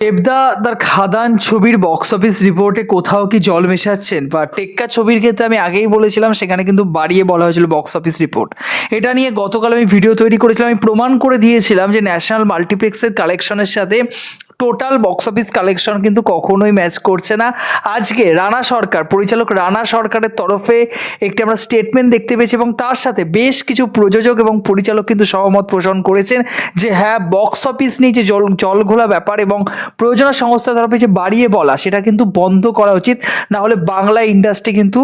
দেবদাদার খাদান ছবির box office রিপোর্টে কোথাও কি জল মেশাচ্ছেন? বা টেক্কা ছবির ক্ষেত্রে আমি আগেই বলেছিলাম, সেখানে কিন্তু বাড়িয়ে বলা হয়েছিল বক্স অফিস রিপোর্ট এটা নিয়ে গতকাল আমি ভিডিও তৈরি করেছিলাম। আমি প্রমাণ করে দিয়েছিলাম যে ন্যাশনাল মাল্টিপ্লেক্সের কালেকশনের সাথে টোটাল বক্স অফিস কালেকশন কিন্তু কখনোই ম্যাচ করছে না। আজকে রানা সরকার, পরিচালক রানা সরকারের তরফে একটি আমরা স্টেটমেন্ট দেখতে পেয়েছি এবং তার সাথে বেশ কিছু প্রযোজক এবং পরিচালক কিন্তু সহমত পোষণ করেছেন যে হ্যাঁ বক্স অফিস নিয়ে যে জল জলঘোলা ব্যাপার এবং প্রযোজনা সংস্থার তরফে যে বাড়িয়ে বলা, সেটা কিন্তু বন্ধ করা উচিত। না হলে বাংলা ইন্ডাস্ট্রি কিন্তু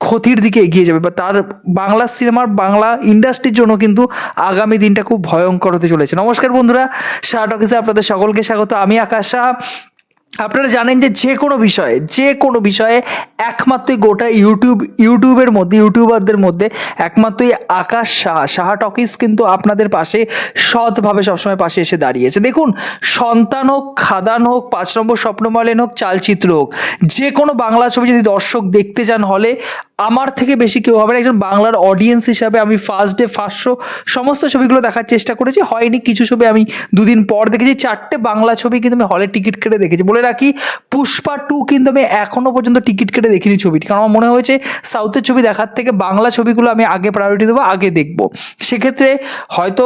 ক্ষতির দিকে এগিয়ে যাবে। বা তার বাংলা সিনেমার বাংলা ইন্ডাস্ট্রির জন্য কিন্তু আগামী দিনটা খুব ভয়ঙ্কর হতে চলেছে। নমস্কার বন্ধুরা শাহ টকিসে আপনাদের সকলকে স্বাগত। আমি আকাশা আপনারা জানেন যে যে কোনো বিষয়ে, যে কোনো বিষয়ে একমাত্রই গোটা ইউটিউব, ইউটিউবের মধ্যে, ইউটিউবারদের মধ্যে একমাত্রই আকাশ সাহা সাহা টকিস কিন্তু আপনাদের পাশে সৎভাবে সবসময় পাশে এসে দাঁড়িয়েছে। দেখুন, সন্তান হোক, খাদান হোক, পাঁচ নম্বর স্বপ্নমালেন হোক, চালচিত্র হোক, যে কোনো বাংলা ছবি যদি দর্শক দেখতে চান হলে আমার থেকে বেশি কেউ হবে না। একজন বাংলার অডিয়েন্স হিসাবে আমি ফার্স্ট ডে ফার্স্ট শো সমস্ত ছবিগুলো দেখার চেষ্টা করেছি। হয়নি, কিছু ছবি আমি দুদিন পর দেখেছি। চারটে বাংলা ছবি কিন্তু আমি হলে টিকিট কেটে দেখেছি। বলে রাখি পুষ্পা টু কিন্তু আমি এখনও পর্যন্ত টিকিট কেটে দেখিনি ছবিটি। কারণ আমার মনে হয়েছে, সাউথের ছবি দেখার থেকে বাংলা ছবিগুলো আমি আগে প্রায়োরিটি দেবো, আগে দেখব। সেক্ষেত্রে হয়তো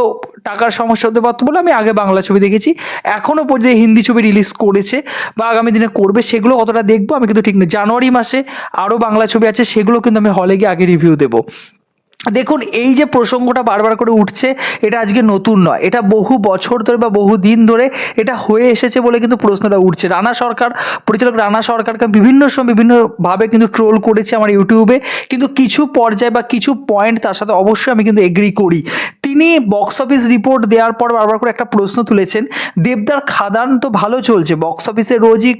টাকার সমস্যা হতে পারতো বলে আমি আগে বাংলা ছবি দেখেছি। এখনও পর্যন্ত হিন্দি ছবি রিলিজ করেছে বা আগামী দিনে করবে, সেগুলো কতটা দেখব আমি কিন্তু ঠিক নেই। জানুয়ারি মাসে আরও বাংলা ছবি আছে, সেগুলো কিন্তু আমি হলে গিয়ে আগে রিভিউ দেবো। দেখুন, এই যে প্রসঙ্গটা বারবার করে উঠছে, এটা আজকে নতুন নয়। এটা বহু বছর ধরে বা বহু দিন ধরে এটা হয়ে এসেছে বলে কিন্তু প্রশ্নটা উঠছে। রানা সরকার, পরিচালক রানা সরকারকে বিভিন্ন সময় বিভিন্নভাবে কিন্তু ট্রোল করেছি আমার ইউটিউবে কিন্তু কিছু পর্যায়ে বা কিছু পয়েন্ট তার সাথে অবশ্যই আমি কিন্তু এগ্রি করি। তিনি বক্স অফিস রিপোর্ট দেওয়ার পর বারবার করে একটা প্রশ্ন তুলেছেন, দেবদার খাদান তো ভালো চলছে বক্স অফিসে রোজই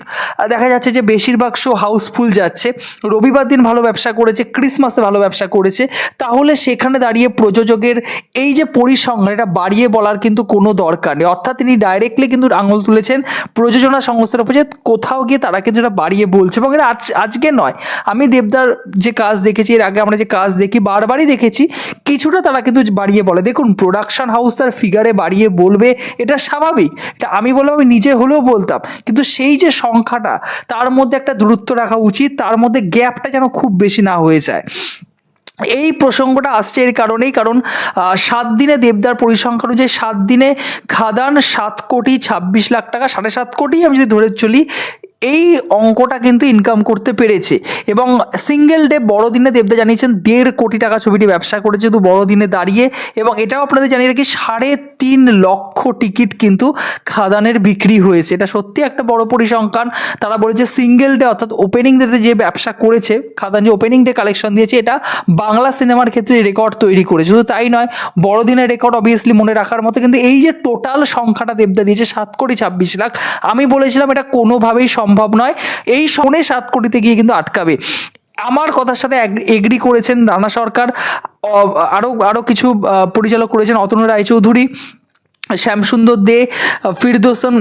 দেখা যাচ্ছে যে বেশিরভাগ শো হাউসফুল যাচ্ছে। রবিবার দিন ভালো ব্যবসা করেছে ক্রিসমাসে ভালো ব্যবসা করেছে। তাহলে সেখানে দাঁড়িয়ে প্রযোজকের এই যে পরিসংখ্যান, এটা বাড়িয়ে বলার কিন্তু কোনো দরকার নেই। অর্থাৎ তিনি ডাইরেক্টলি কিন্তু আঙুল তুলেছেন প্রযোজনা সংস্থার উপর যে কোথাও গিয়ে তারা কিন্তু এটা বাড়িয়ে বলছে এবং এটা আজ আজকে নয়। আমি দেবদার যে কাজ দেখেছি, এর আগে আমরা যে কাজ দেখি, বারবারই দেখেছি, কিছুটা তারা কিন্তু বাড়িয়ে বলে। দেখুন প্রোডাকশন হাউস তার ফিগারে বাড়িয়ে বলবে, এটা স্বাভাবিক। এটা আমি বললাম, আমি নিজে হলেও বলতাম। কিন্তু সেই যে সংখ্যাটা, তার মধ্যে একটা দূরত্ব রাখা উচিত, তার মধ্যে গ্যাপটা যেন খুব বেশি না হয়ে যায়। এই প্রসঙ্গটা আসছে এর কারণেই, কারণ সাত দিনে দেবদার পরিসংখ্যান অনুযায়ী সাত দিনে খাদান সাত কোটি ছাব্বিশ লাখ টাকা, সাড়ে সাত কোটি আমি যদি ধরে চলি এই অঙ্কটা কিন্তু ইনকাম করতে পেরেছে। এবং সিঙ্গেল ডে বড়দিনে দেবদা জানিয়েছেন, দেড় কোটি টাকা ছবিটি ব্যবসা করেছে শুধু বড়দিনে দাঁড়িয়ে। এবং এটাও আপনাদের জানিয়ে রাখি, সাড়ে তিন লক্ষ টিকিট কিন্তু খাদানের বিক্রি হয়েছে। এটা সত্যি একটা বড় পরিসংখ্যান। তারা বলেছে সিঙ্গেল ডে অর্থাৎ ওপেনিং ডেতে যে ব্যবসা করেছে, খাদান যে ওপেনিং ডে কালেকশন দিয়েছে, এটা বাংলা সিনেমার ক্ষেত্রে রেকর্ড তৈরি করেছে। শুধু তাই নয়, বড়দিনের রেকর্ড অবভিয়াসলি মনে রাখার মতো, কিন্তু এই যে টোটাল সংখ্যাটা দেবদা দিয়েছে, সাত কোটি ছাব্বিশ লাখ। আমি বলেছিলাম, এটা কোনোভাবেই সম্ভব নয়। এই সনে সাত কোটিতে গিয়ে কিন্তু আটকাবে। আমার কথার সাথে এগ্রি করেছেন রানা সরকার। আরও আরও কিছু পরিচালক করেছেন অতনু রায়চৌধুরী, শ্যামসুন্দর দে, ফিরদোসন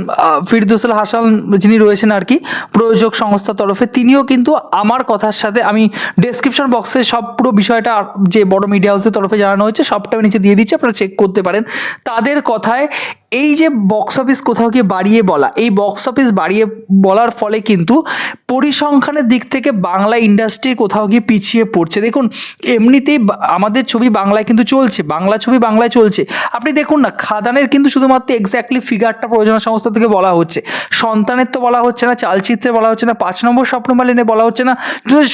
ফিরদোসল হাসান যিনি রয়েছেন আর কি প্রযোজক সংস্থার তরফে, তিনিও কিন্তু আমার কথার সাথে আমি ডেসক্রিপশন বক্সে সব পুরো বিষয়টা যে বড় মিডিয়া হাউসের তরফে জানানো হয়েছে, সবটা নিচে দিয়ে দিচ্ছি, আপনারা চেক করতে পারেন। তাদের কথায় এই যে বক্স অফিস কোথাও গিয়ে বাড়িয়ে বলা, এই বক্স অফিস বাড়িয়ে বলার ফলে কিন্তু পরিসংখ্যানের দিক থেকে বাংলা ইন্ডাস্ট্রি কোথাও গিয়ে পিছিয়ে পড়ছে। দেখুন, এমনিতেই আমাদের ছবি বাংলায় কিন্তু চলছে, বাংলা ছবি বাংলায় চলছে। আপনি দেখুন না, খাদানের কিন্তু শুধুমাত্র এক্স্যাক্টলি ফিগারটা প্রযোজনা সংস্থা থেকে বলা হচ্ছে। সন্তানের তো বলা হচ্ছে না, চালচিত্রে বলা হচ্ছে না, পাঁচ নম্বর স্বপ্নমালিনে বলা হচ্ছে না।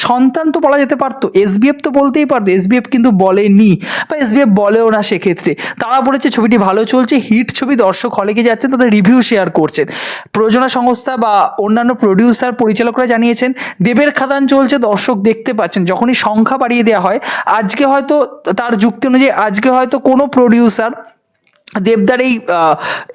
সন্তান তো বলা যেতে পারতো এসবিএফ তো বলতেই পারতো এসবিএফ কিন্তু বলেনি বা এসবিএফ বলেও না সেক্ষেত্রে। তারা বলেছে, ছবিটি ভালো চলছে হিট ছবি দর্শক হলে গিয়ে যাচ্ছেন, তাদের রিভিউ শেয়ার করছেন। প্রযোজনা সংস্থা বা অন্যান্য প্রডিউসার পরিচালকরা জানিয়েছেন, দেবের খাদান চলছে, দর্শক দেখতে পাচ্ছেন, যখনই সংখ্যা বাড়িয়ে দেওয়া হয়, আজকে হয়তো তার যুক্তি অনুযায়ী, আজকে হয়তো কোনো প্রডিউসার দেবদার এই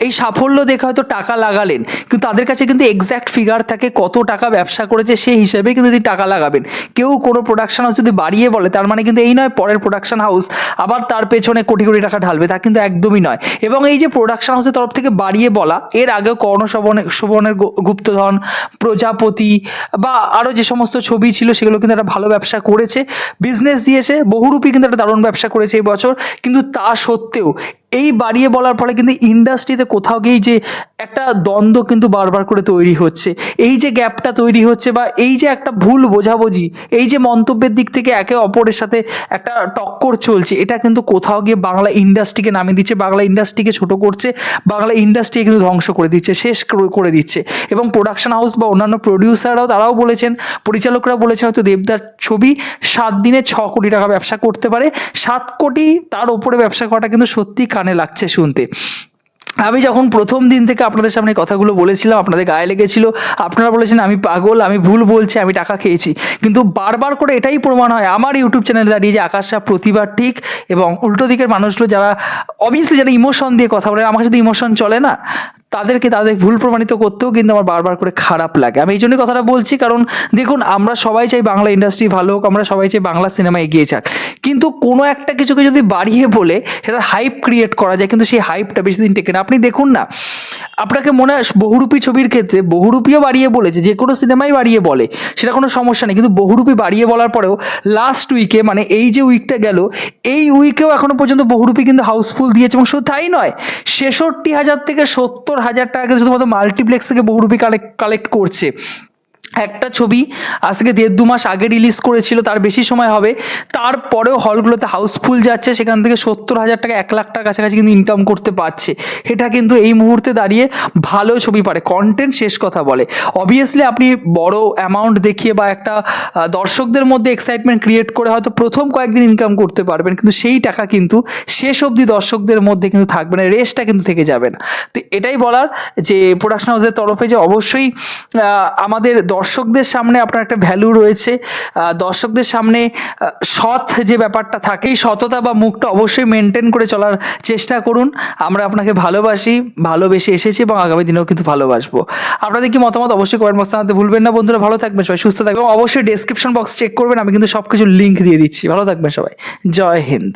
এই সাফল্য দেখে হয়তো টাকা লাগালেন, কিন্তু তাদের কাছে কিন্তু এক্স্যাক্ট ফিগার থাকে কত টাকা ব্যবসা করেছে সেই হিসেবে কিন্তু তিনি টাকা লাগাবেন। কেউ কোনো প্রোডাকশন হাউস যদি বাড়িয়ে বলে, তার মানে কিন্তু এই নয় পরের প্রোডাকশন হাউস আবার তার পেছনে কোটি কোটি টাকা ঢালবে, তা কিন্তু একদমই নয়। এবং এই যে প্রোডাকশন হাউসের তরফ থেকে বাড়িয়ে বলা, এর আগেও কর্ণ শোভনের শোভনের গুপ্তধন, প্রজাপতি বা আরও যে সমস্ত ছবি ছিল সেগুলো কিন্তু একটা ভালো ব্যবসা করেছে বিজনেস দিয়েছে, বহুরূপী কিন্তু একটা দারুণ ব্যবসা করেছে এই বছর, কিন্তু তা সত্ত্বেও এই বাড়িয়ে বলার ফলে কিন্তু ইন্ডাস্ট্রিতে কোথাও গিয়ে যে একটা দ্বন্দ্ব কিন্তু বারবার করে তৈরি হচ্ছে। এই যে গ্যাপটা তৈরি হচ্ছে বা এই যে একটা ভুল বোঝাবুঝি, এই যে মন্তব্যের দিক থেকে একে অপরের সাথে একটা টক্কর চলছে, এটা কিন্তু কোথাও গিয়ে বাংলা ইন্ডাস্ট্রিকে নামিয়ে দিচ্ছে, বাংলা ইন্ডাস্ট্রিকে ছোট করছে, বাংলা ইন্ডাস্ট্রিকে কিন্তু ধ্বংস করে দিচ্ছে, শেষ করে- দিচ্ছে। এবং প্রোডাকশন হাউস বা অন্যান্য প্রডিউসাররাও তারাও বলেছেন পরিচালকরা বলেছেন হয়তো দেবদার ছবি সাত দিনে ছ কোটি টাকা ব্যবসা করতে পারে, সাত কোটি তার ওপরে ব্যবসা করাটা কিন্তু সত্যি কানে লাগছে শুনতে। আমি যখন প্রথম দিন থেকে আপনাদের সামনে কথাগুলো বলেছিলাম, আপনাদের গায়ে লেগেছিল, আপনারা বলেছেন, আমি পাগল, আমি ভুল বলছি, আমি টাকা খেয়েছি। কিন্তু বারবার করে এটাই প্রমাণ হয় আমার ইউটিউব চ্যানেলে দাঁড়িয়ে যে আকাশ সাহ প্রতিবার ঠিক এবং উল্টো দিকের মানুষগুলো যারা অবভিয়াসলি যারা ইমোশন দিয়ে কথা বলে, আমার সাথে ইমোশন চলে না, তাদেরকে তাদের ভুল প্রমাণিত করতেও কিন্তু আমার বারবার করে খারাপ লাগে। আমি এই জন্যই কথাটা বলছি, কারণ দেখুন, আমরা সবাই চাই বাংলা ইন্ডাস্ট্রি ভালো হোক, আমরা সবাই চাই বাংলা সিনেমা এগিয়ে যাক। কিন্তু কোনো একটা কিছুকে যদি বাড়িয়ে বলে, সেটা হাইপ ক্রিয়েট করা যায়, কিন্তু সেই হাইপটা বেশি দিন টেকে না। আপনি দেখুন না, আপনাকে মনে হয় বহুরূপী ছবির ক্ষেত্রে বহুরূপীও বাড়িয়ে বলেছে, যে কোনো সিনেমাই বাড়িয়ে বলে, সেটা কোনো সমস্যা নেই। কিন্তু বহুরূপী বাড়িয়ে বলার পরেও লাস্ট উইকে মানে এই যে উইকটা গেল, এই উইকেও এখনও পর্যন্ত বহুরূপী কিন্তু হাউসফুল দিয়েছে, এবং শুধু তাই নয়, ছেষট্টি হাজার থেকে সত্তর হাজার টাকা শুধুমাত্র মাল্টিপ্লেক্স থেকে বহুরূপী কালেক্ট কালেক্ট করছে। একটা ছবি আজ থেকে দেড় দু মাস আগে রিলিজ করেছিল, তার বেশি সময় হবে। তারপরেও হলগুলোতে হাউসফুল যাচ্ছে, সেখান থেকে সত্তর হাজার টাকা, এক লাখ টাকার কাছাকাছি কিন্তু ইনকাম করতে পারছে। এটা কিন্তু এই মুহূর্তে দাঁড়িয়ে ভালো ছবি পারে। কন্টেন্ট শেষ কথা বলে। অবভিয়াসলি আপনি বড় অ্যামাউন্ট দেখিয়ে বা একটা দর্শকদের মধ্যে এক্সাইটমেন্ট ক্রিয়েট করে হয়তো প্রথম কয়েকদিন ইনকাম করতে পারবেন, কিন্তু সেই টাকা কিন্তু শেষ অবধি দর্শকদের মধ্যে কিন্তু থাকবে না রেসটা কিন্তু থেকে যাবে না। তো এটাই বলার যে প্রোডাকশন হাউসের তরফে যে অবশ্যই আমাদের দর্শকদের সামনে আপনার একটা ভ্যালু রয়েছে দর্শকদের সামনে সৎ যে ব্যাপারটা থাকে, এই সততা বা মুখটা অবশ্যই মেনটেন করে চলার চেষ্টা করুন। আমরা আপনাকে ভালোবাসি, ভালোবেসে এসেছি এবং আগামী দিনেও কিন্তু ভালোবাসবো। আপনাদের কি মতামত অবশ্যই কমেন্ট বক্সে জানাতে ভুলবেন না বন্ধুরা। ভালো থাকবেন সবাই, সুস্থ থাকবেন। অবশ্যই ডেসক্রিপশন বক্স চেক করবেন। আমি কিন্তু সব কিছু লিঙ্ক দিয়ে দিচ্ছি। ভালো থাকবেন সবাই। জয় হিন্দ।